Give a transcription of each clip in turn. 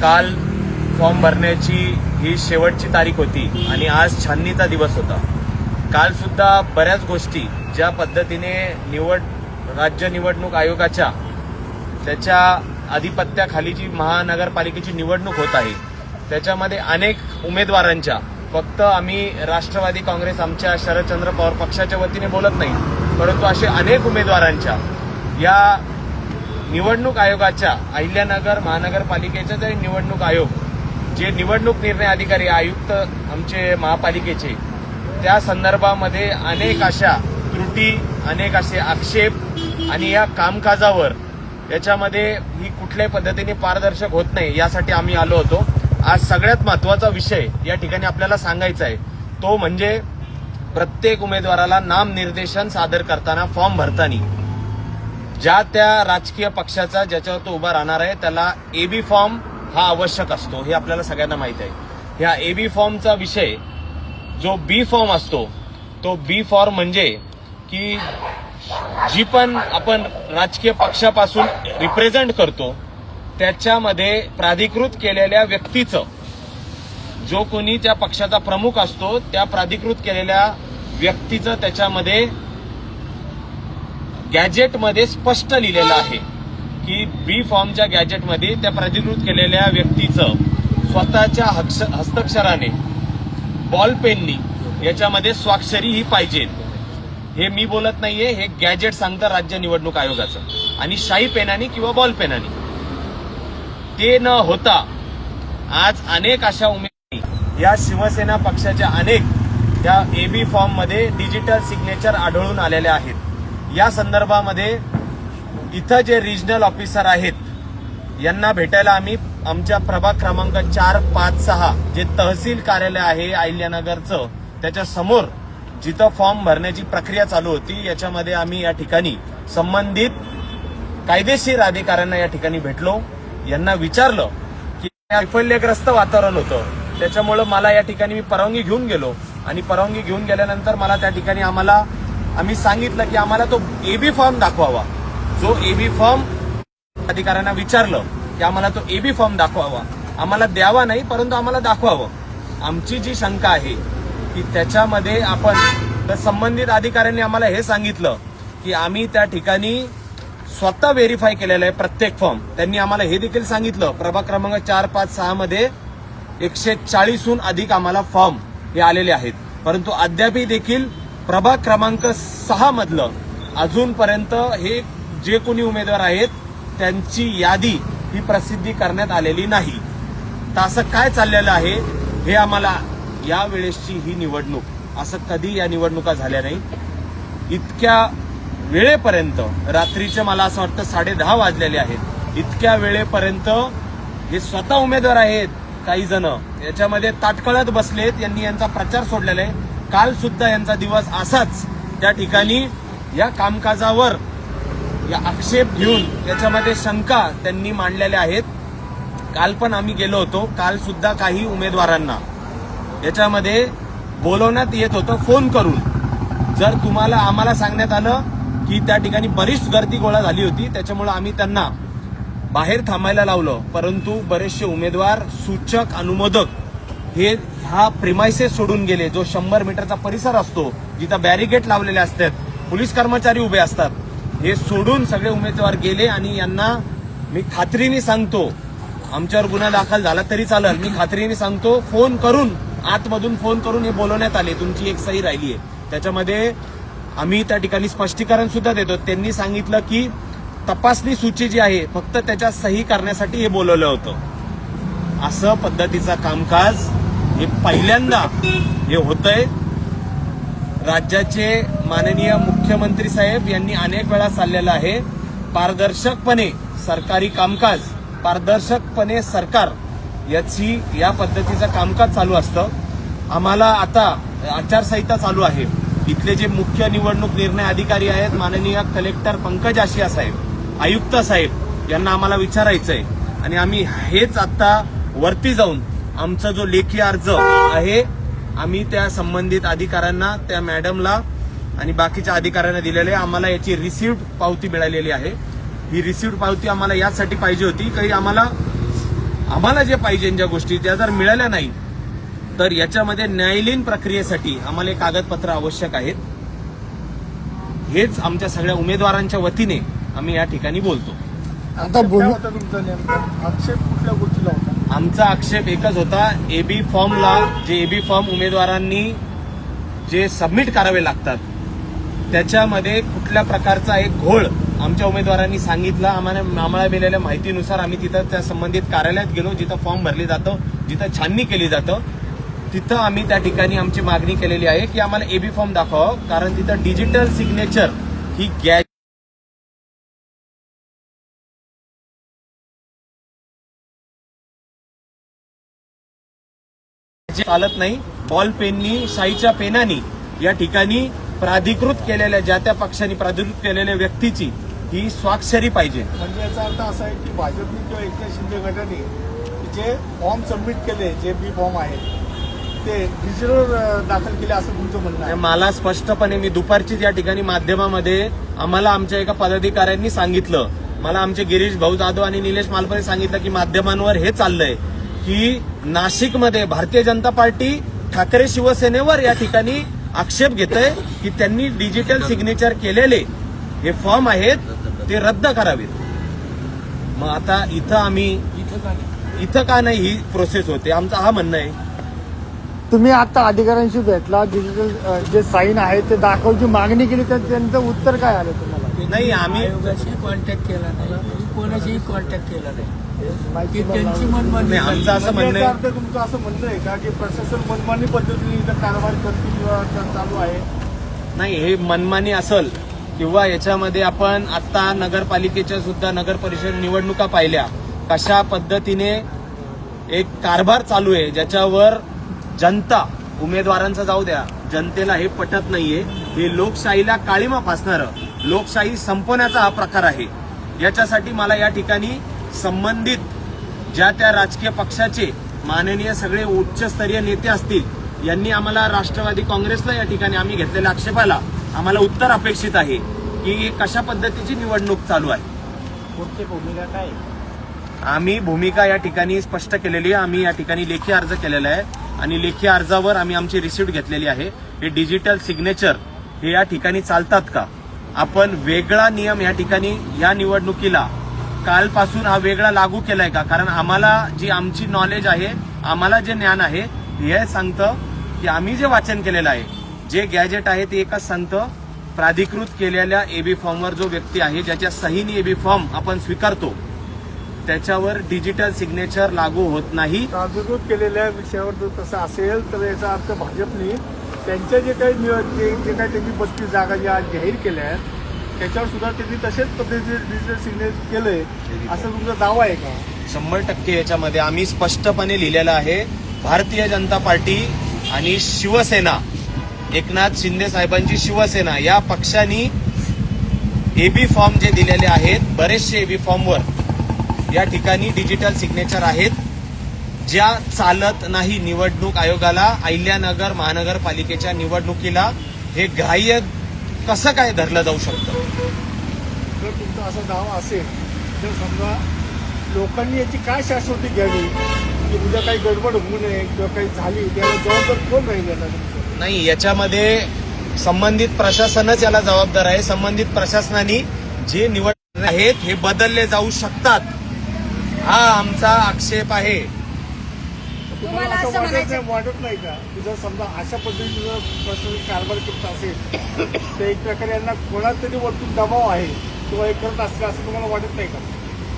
काल फॉर्म भरण्याची ही शेवटची तारीख होती आणि आज छाननीचा दिवस होता. काल सुद्धा बऱ्याच गोष्टी ज्या पद्धतीने निवड राज्य निवडणूक आयोगाच्या त्याच्या आधिपत्याखाली जी महानगरपालिकेची निवडणूक होत आहे. त्याच्यामध्ये अनेक उमेदवारांच्या फक्त आम्ही राष्ट्रवादी काँग्रेस आमच्या शरदचंद्र पवार पक्षाच्या वतीने बोलत नाही परंतु असे अनेक उमेदवारांच्या या निवडणूक आयोगाच्या अहिल्यानगर महानगरपालिकेचे जे निवडणूक आयोग जे निवडणूक निर्णय अधिकारी आयुक्त आमचे महापालिकेचे त्या संदर्भामध्ये अनेक अशा त्रुटी अनेक असे आक्षेप आणि या कामकाजावर याच्यामध्ये ही कुठल्याही पद्धतीने पारदर्शक होत नाही यासाठी आम्ही आलो होतो. आज सगळ्यात महत्त्वाचा विषय या ठिकाणी आपल्याला सांगायचा आहे तो म्हणजे प्रत्येक उमेदवाराला नामनिर्देशन सादर करताना फॉर्म भरताना. ज्या त्या राजकीय पक्षाचा ज्याच्यावर तो उभा राहणार आहे त्याला एबी फॉर्म हा आवश्यक असतो. हे आपल्याला सगळ्यांना माहीत आहे. ह्या एबी फॉर्मचा विषय जो बी फॉर्म असतो तो बी फॉर्म म्हणजे की जी पण आपण राजकीय पक्षापासून रिप्रेझेंट करतो त्याच्यामध्ये प्राधिकृत केलेल्या व्यक्तीचं जो कोणी त्या पक्षाचा प्रमुख असतो त्या प्राधिकृत केलेल्या व्यक्तीचं त्याच्यामध्ये गॅजेटमध्ये स्पष्ट लिहिलेलं आहे की बी फॉर्मच्या गॅजेटमध्ये त्या प्रतिकृत केलेल्या व्यक्तीचं स्वतःच्या हक्ष- हस्ताक्षराने बॉल पेननी याच्यामध्ये स्वाक्षरी ही पाहिजे. हे मी बोलत नाहीये हे गॅजेट सांगतं राज्य निवडणूक आयोगाचं. आणि शाई पेनाने किंवा बॉल पेनाने ते न होता आज अनेक अशा उमेदवारी या शिवसेना पक्षाच्या अनेक या एबी फॉर्ममध्ये डिजिटल सिग्नेचर आढळून आलेल्या आहेत. या संदर्भामध्ये इथं जे रिजनल ऑफिसर आहेत यांना भेटायला आम्ही आमच्या प्रभाग क्रमांक चार पाच सहा जे तहसील कार्यालय आहे अहिल्यानगरचं त्याच्यासमोर जिथं फॉर्म भरण्याची प्रक्रिया चालू होती याच्यामध्ये आम्ही या ठिकाणी संबंधित कायदेशीर अधिकाऱ्यांना या ठिकाणी भेटलो. यांना विचारलं की वैफल्यग्रस्त वातावरण होतं. त्याच्यामुळं मला या ठिकाणी मी परवानगी घेऊन गेलो. आणि परवानगी घेऊन गेल्यानंतर मला त्या ठिकाणी आम्हाला आम्ही सांगितलं की आम्हाला तो एबी फॉर्म दाखवावा. जो एबी फॉर्म अधिकाऱ्यांना विचारलं की आम्हाला तो एबी फॉर्म दाखवावा. आम्हाला द्यावा नाही परंतु आम्हाला दाखवावं. आमची जी शंका आहे की त्याच्यामध्ये आपण तर संबंधित अधिकाऱ्यांनी आम्हाला हे सांगितलं की आम्ही त्या ठिकाणी स्वतः व्हेरीफाय केलेलं आहे प्रत्येक फॉर्म त्यांनी आम्हाला हे देखील सांगितलं प्रभाग क्रमांक चार पाच सहा मध्ये एकशे चाळीसहून अधिक आम्हाला फॉर्म हे आलेले आहेत. परंतु अद्यापही देखील प्रभाग क्रमांक सहा मधलं अजूनपर्यंत हे जे कोणी उमेदवार आहेत त्यांची यादी ही प्रसिद्धी करण्यात आलेली नाही. तर असं काय चाललेलं आहे हे आम्हाला या वेळेसची ही निवडणूक असं कधी या निवडणुका झाल्या नाही. इतक्या वेळेपर्यंत रात्रीचे मला असं वाटतं साडे दहा वाजलेले आहेत. इतक्या वेळेपर्यंत हे स्वतः उमेदवार आहेत काही जण. याच्यामध्ये ताटकळत बसलेत यांनी यांचा प्रचार सोडलेला आहे. काल सुद्धा यांचा दिवस असाच त्या ठिकाणी या कामकाजावर या आक्षेप घेऊन त्याच्यामध्ये शंका त्यांनी मांडलेल्या आहेत. काल पण आम्ही गेलो होतो. काल सुद्धा काही उमेदवारांना याच्यामध्ये बोलवण्यात येत होतं फोन करून. जर तुम्हाला आम्हाला सांगण्यात आलं की त्या ठिकाणी बरीच गर्दी गोळा झाली होती त्याच्यामुळे आम्ही त्यांना बाहेर थांबायला लावलं. परंतु बरेचसे उमेदवार सूचक अनुमोदक हे हा प्रिमायसेस सोडून गेले जो शंभर मीटरचा परिसर असतो जिथं बॅरिगेट लावलेले असतात पोलीस कर्मचारी उभे असतात. हे सोडून सगळे उमेदवार गेले आणि यांना मी खात्रीने सांगतो आमच्यावर गुन्हा दाखल झाला तरी चालेल. मी खात्रीने सांगतो फोन करून आतमधून फोन करून हे बोलवण्यात आले. तुमची एक सही राहिली आहे. त्याच्यामध्ये आम्ही त्या ठिकाणी स्पष्टीकरण सुद्धा देतो. त्यांनी सांगितलं की तपासणी सूची जी आहे फक्त त्याच्या सही करण्यासाठी हे बोलवलं होतं. असं पद्धतीचा कामकाज हे पहिल्यांदा हे होतंय. राज्याचे माननीय मुख्यमंत्री साहेब यांनी अनेक वेळा चाललेलं आहे. पारदर्शकपणे सरकारी कामकाज पारदर्शकपणे सरकार याची या पद्धतीचं कामकाज चालू असतं. आम्हाला आता आचारसंहिता चालू आहे. इथले जे मुख्य निवडणूक निर्णय अधिकारी आहेत माननीय कलेक्टर पंकज आशिया साहेब आयुक्त साहेब यांना आम्हाला विचारायचंय. आणि आम्ही हेच आता वरती जाऊन आमचा जो लेखी अर्ज आहे आम्ही त्या संबंधित अधिकाऱ्यांना त्या मॅडमला आणि बाकीच्या अधिकाऱ्यांना दिलेले आहे. आम्हाला याची रिसिव्ह पावती मिळालेली आहे. ही रिसिव्ह पावती आम्हाला यासाठी पाहिजे होती काही आम्हाला आम्हाला जे पाहिजे ज्या गोष्टी त्या जर मिळाल्या नाही तर याच्यामध्ये न्यायालयीन प्रक्रियेसाठी आम्हाला कागदपत्र आवश्यक आहेत हेच आमच्या सगळ्या उमेदवारांच्या वतीने आम्ही या ठिकाणी बोलतो. आता नेमका? आक्षेप कुठल्या गोष्टीला होता? आमचा आक्षेप एकच होता एबी फॉर्मला जे एबी फॉर्म उमेदवारांनी जे सबमिट करावे लागतात त्याच्यामध्ये कुठल्या प्रकारचा एक घोळ आमच्या उमेदवारांनी सांगितला. आम्हाला आम्हाला मिळालेल्या माहितीनुसार आम्ही तिथं त्या संबंधित कार्यालयात गेलो जिथं फॉर्म भरले जातं जिथं छाननी केली जातं. तिथं आम्ही त्या ठिकाणी आमची मागणी केलेली आहे की आम्हाला एबी फॉर्म दाखवावं कारण तिथं डिजिटल सिग्नेचर ही गॅ जे चालत नाही. बॉल पेननी शाईच्या पेनानी या ठिकाणी प्राधिकृत केलेल्या ज्या त्या पक्षांनी प्राधिकृत केलेल्या व्यक्तीची ही स्वाक्षरी पाहिजे. म्हणजे याचा अर्थ असा आहे की भाजपने किंवा एकनाथ शिंदे गटाने जे फॉर्म सबमिट केले जे बी फॉर्म आहेत ते डिजिटल दाखल केले असं तुमचं म्हणणं आहे. मला स्पष्टपणे मी दुपारचीच या ठिकाणी माध्यमामध्ये आम्हाला आमच्या एका पदाधिकाऱ्यांनी सांगितलं. मला आमचे गिरीश भाऊ जाधव आणि निलेश मालपरे सांगितलं की माध्यमांवर हे चाललंय. की नाशिकमध्ये भारतीय जनता पार्टी ठाकरे शिवसेनेवर या ठिकाणी आक्षेप घेत आहे की त्यांनी डिजिटल सिग्नेचर केलेले हे फॉर्म आहेत ते रद्द करावेत. मग आता इथं आम्ही इथं का नाही ही प्रोसेस होते? आमचा हा म्हणणं आहे. तुम्ही आता अधिकाऱ्यांशी भेटला डिजिटल जे साईन आहे ते दाखवची मागणी केली तर त्यांचं उत्तर काय आलं तुम्हाला? नाही आम्ही आयोगाशी कॉन्टॅक्ट केला नाही. कोणाशीही कॉन्टॅक्ट केला नाही. की त्यांची मनमानी नाही, आमचं असं म्हणजे म्हणणं याचा आहे. अर्थ तुमचं असं म्हणणं आहे का की प्रशासन मनमानी पद्धतीने इथं कारवाई करतील चा- चालू आहे? नाही हे मनमानी असल किंवा याच्यामध्ये आपण आता नगरपालिकेच्या सुद्धा नगर परिषद निवडणुका पाहिल्या कशा पद्धतीने एक कारभार चालू आहे ज्याच्यावर जनता उमेदवारांचा जाऊ द्या जनतेला हे पटत नाहीये. हे लोकशाहीला काळीमा फासणारं लोकशाही संपवण्याचा हा प्रकार आहे. याच्यासाठी मला या ठिकाणी संबंधित ज्या त्या राजकीय पक्षाचे माननीय सगळे उच्चस्तरीय नेते असतील यांनी आम्हाला राष्ट्रवादी काँग्रेसला या ठिकाणी आम्ही घेतलेल्या आक्षेपाला आम्हाला उत्तर अपेक्षित आहे की कशा पद्धतीची निवडणूक चालू आहे. भूमिका काय? आम्ही भूमिका या ठिकाणी स्पष्ट केलेली आहे आम्ही या ठिकाणी लेखी अर्ज केलेला आहे आणि लेखी अर्जावर आम्ही आमची रिसिप्ट घेतलेली आहे. हे डिजिटल सिग्नेचर हे या ठिकाणी चालतात का? आपण वेगळा नियम या ठिकाणी या निवडणुकीला कालपासून हा वेगळा लागू केलाय का? कारण आम्हाला जी आमची नॉलेज आहे आम्हाला जे ज्ञान आहे हे सांगतं की आम्ही जे वाचन केलेलं आहे जे गॅजेट आहे ते एकच सांगतं प्राधिकृत केलेल्या एबी फॉर्मवर जो व्यक्ती आहे ज्याच्या सहीने एबी फॉर्म आपण स्वीकारतो त्याच्यावर डिजिटल सिग्नेचर लागू होत नाही. प्राधिकृत केलेल्या विषयावर जर तसं असेल तर याचा अर्थ भाजपने त्यांच्या जे काही जे काही त्यांनी पस्तीस जागा ज्या जाहीर केल्या आहेत त्याच्यावर सुद्धा त्यांनी तसेच पद्धतीने डिजिटल सिग्नेचर केलंय. असा तुमचा दावा आहे का? शंभर टक्के याच्यामध्ये आम्ही स्पष्टपणे लिहिलेलं आहे भारतीय जनता पार्टी आणि शिवसेना एकनाथ शिंदे साहेबांची शिवसेना या पक्षांनी एबी फॉर्म जे दिलेले आहेत बरेचसे एबी फॉर्मवर या ठिकाणी डिजिटल सिग्नेचर आहेत ज्या चालत नाही निवडणूक आयोगाला अहिल्यानगर महानगरपालिकेच्या निवडणुकीला हे ग्राह्य कसं काय धरलं जाऊ शकतं? जर तुमचा असा दावा असेल तर समजा लोकांनी याची काय शाश्वती घ्यावी? की उद्या काही गडबड होऊ नये किंवा काही झाली त्याला जबाबदार कोण राहील याला? नाही याच्यामध्ये संबंधित प्रशासनच याला जबाबदार आहे. संबंधित प्रशासनाने जे निवड आहेत हे बदलले जाऊ शकतात. हा आमचा आक्षेप आहे. तुम्हाला असं वाटत नाही वाटत नाही का? की जर समजा अशा पद्धतीने जर प्रशासन कारभार करत असेल तर एक प्रकारे यांना कोणाच तरी वरतून दबाव आहे किंवा हे करत असतील असं तुम्हाला वाटत नाही का?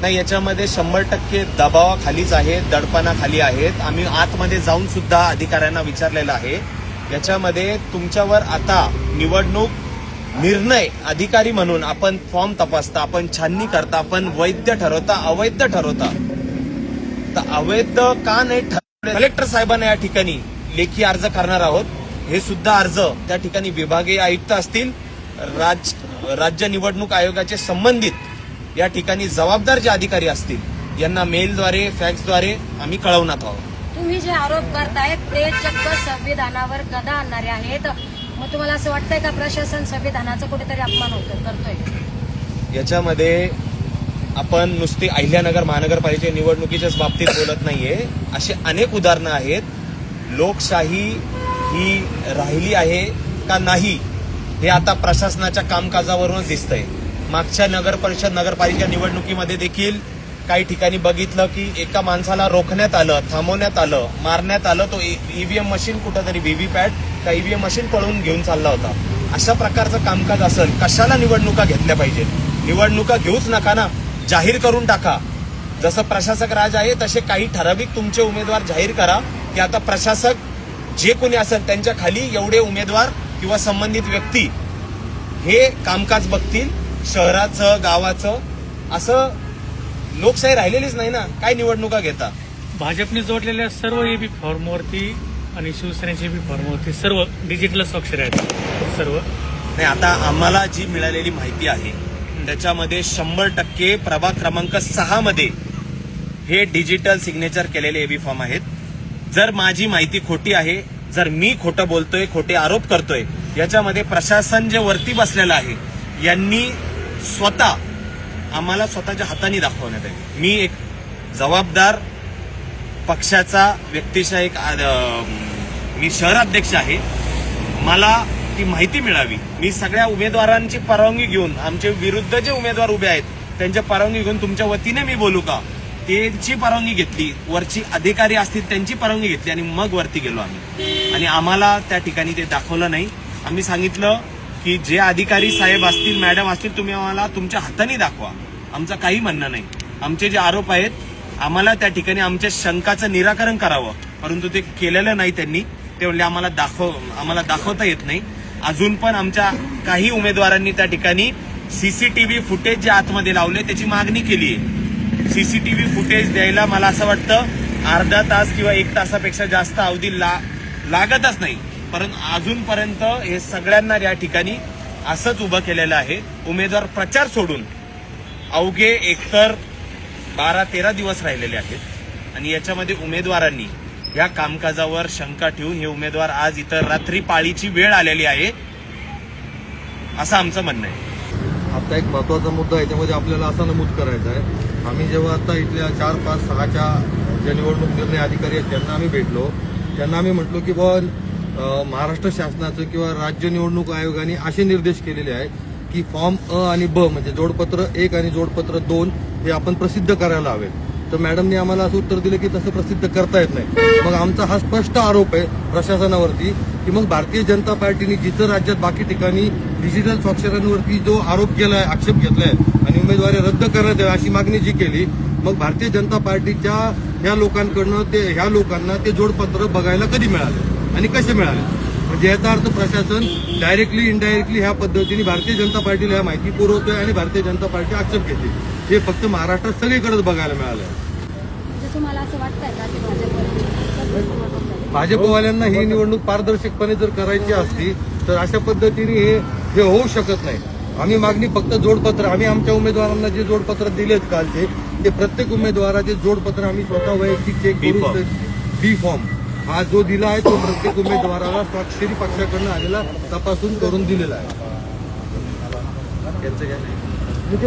नाही याच्यामध्ये शंभर टक्के दबावाखालीच आहेत दडपणाखाली आहेत. आम्ही आतमध्ये जाऊन सुद्धा अधिकाऱ्यांना विचारलेलं आहे. याच्यामध्ये तुमच्यावर आता निवडणूक निर्णय अधिकारी म्हणून आपण फॉर्म तपासता आपण छाननी करता आपण वैध ठरवता अवैध ठरवता. तर अवैध का नाही कलेक्टर साहेबांना या ठिकाणी लेखी अर्ज करणार आहोत. हे सुद्धा अर्ज त्या ठिकाणी विभागीय आयुक्त असतील राज राज्य निवडणूक आयोगाचे संबंधित या ठिकाणी जबाबदार जे अधिकारी असतील यांना मेलद्वारे फॅक्सद्वारे आम्ही कळवण्यात आहोत. तुम्ही जे आरोप करतायत ते चक्क संविधानावर गदा आणणारे आहेत. मग तुम्हाला असं वाटतंय का प्रशासन संविधानाचा कुठेतरी अपमान होतो करतोय? याच्यामध्ये आपण नुसती अहिल्यानगर महानगरपालिकेच्या निवडणुकीच्याच बाबतीत बोलत नाहीये. अशी अनेक उदाहरणं आहेत. लोकशाही ही राहिली आहे का नाही हे आता प्रशासनाच्या कामकाजावरूनच दिसतंय. मागच्या नगर परिषद नगरपालिका निवडणुकीमध्ये देखील काही ठिकाणी बघितलं की एका माणसाला रोखण्यात आलं थांबवण्यात आलं मारण्यात आलं तो ईव्हीएम मशीन कुठंतरी व्हीव्हीपॅट का ईव्हीएम मशीन पळवून घेऊन चालला होता. अशा प्रकारचं कामकाज असेल कशाला निवडणुका घेतल्या पाहिजेत? निवडणुका घेऊच नका ना. जाहीर करून टाका. जसं प्रशासक राज आहे तसे काही ठराविक तुमचे उमेदवार जाहीर करा. की आता प्रशासक जे कोणी असेल त्यांच्या खाली एवढे उमेदवार किंवा संबंधित व्यक्ती हे कामकाज बघतील शहराचं गावाचं. असं लोकशाही राहिलेलीच नाही ना. काय निवडणुका घेता? भाजपने जोडलेल्या सर्व एबी फॉर्मवरती आणि शिवसेनेच्या एबी फॉर्मवरती सर्व डिजिटल स्वाक्षरी आहेत सर्व. नाही आता आम्हाला जी मिळालेली माहिती आहे त्याच्यामध्ये शंभर टक्के प्रभाग क्रमांक सहा मध्ये हे डिजिटल सिग्नेचर केलेले एबी फॉर्म आहेत. जर माझी माहिती खोटी आहे जर मी खोटं बोलतोय खोटे आरोप करतोय याच्यामध्ये प्रशासन जे वरती बसलेलं आहे यांनी स्वतः आम्हाला स्वतःच्या हाताने दाखवण्यात आहे मी एक जबाबदार पक्षाचा व्यक्तिशः एक अं, मी शहराध्यक्ष आहे. मला ती माहिती मिळावी. मी सगळ्या उमेदवारांची परवानगी घेऊन आमचे विरुद्ध जे उमेदवार उभे आहेत त्यांच्या परवानगी घेऊन तुमच्या वतीने मी बोलू का? त्यांची परवानगी घेतली वरची अधिकारी असतील त्यांची परवानगी घेतली आणि मग वरती गेलो आम्ही. आणि आम्हाला त्या ठिकाणी ते दाखवलं नाही. आम्ही सांगितलं की जे अधिकारी साहेब असतील मॅडम असतील तुम्ही आम्हाला तुमच्या हाताने दाखवा. आमचं काही म्हणणं नाही. आमचे जे आरोप आहेत आम्हाला त्या ठिकाणी आमच्या शंकाचं निराकरण करावं. परंतु ते केलेलं नाही त्यांनी. ते म्हणले आम्हाला दाखव आम्हाला दाखवता येत नाही. अजून पण आमच्या काही उमेदवारांनी त्या ठिकाणी सीसीटीव्ही फुटेज जे आतमध्ये लावले त्याची मागणी केली आहे. सीसीटीव्ही फुटेज द्यायला मला असं वाटतं अर्धा तास किंवा एक तासापेक्षा जास्त अवधी ला लागतच नाही. परंतु अजूनपर्यंत हे सगळ्यांना या ठिकाणी असंच उभं केलेलं आहे. उमेदवार प्रचार सोडून अवघे एकतर बारा तेरा दिवस राहिलेले आहेत. आणि याच्यामध्ये उमेदवारांनी या कामकाजावर शंका ठेवून हे उमेदवार आज इतर रात्री पाळीची वेळ आलेली आहे. असं आमचं म्हणणं आहे. आता एक महत्त्वाचा मुद्दा आहे त्यामध्ये आपल्याला असा नमूद करायचा आहे. आम्ही जेव्हा आता इथल्या चार पाच सहाच्या ज्या निवडणूक निर्णय अधिकारी आहेत त्यांना आम्ही भेटलो. त्यांना आम्ही म्हटलो की बुवा महाराष्ट्र शासनाचं किंवा राज्य निवडणूक आयोगाने असे निर्देश केलेले आहेत की फॉर्म अ आणि ब म्हणजे जोडपत्र एक आणि जोडपत्र दोन हे आपण प्रसिद्ध करायला हवेत. तर मॅडमने आम्हाला असं उत्तर दिलं की तसं प्रसिद्ध करता येत नाही. मग आमचा हा स्पष्ट आरोप आहे प्रशासनावरती की मग भारतीय जनता पार्टीने जिथं राज्यात बाकी ठिकाणी डिजिटल स्वाक्षरांवरती जो आरोप केलाय आक्षेप घेतलाय आणि उमेदवारी रद्द करण्यात यावी अशी मागणी जी केली मग भारतीय जनता पार्टीच्या ह्या लोकांकडनं ते ह्या लोकांना ते जोडपत्र बघायला कधी मिळाले आणि कसे मिळाले? म्हणजे याचा अर्थ प्रशासन डायरेक्टली इनडायरेक्टली ह्या पद्धतीने भारतीय जनता पार्टीला ह्या माहिती पुरवतोय आणि भारतीय जनता पार्टी आक्षेप घेते. हे फक्त महाराष्ट्रात सगळीकडेच बघायला मिळालं म्हणजे तुम्हाला असं वाटतंय का की भाजपवर भाजपवाल्यांना ही निवडणूक पारदर्शकपणे जर करायची असती तर अशा पद्धतीने हे हे होऊ शकत नाही. आम्ही मागणी फक्त जोडपत्र आम्ही आमच्या उमेदवारांना जे जोडपत्र दिलेत कालचे ते प्रत्येक उमेदवाराचे जोडपत्र आम्ही स्वतः वैयक्तिक चेक बी फॉर्म. करून बी फॉर्म हा जो दिला आहे तो प्रत्येक उमेदवाराला स्वाक्षरी पक्षाकडनं आलेला तपासून करून दिलेला आहे.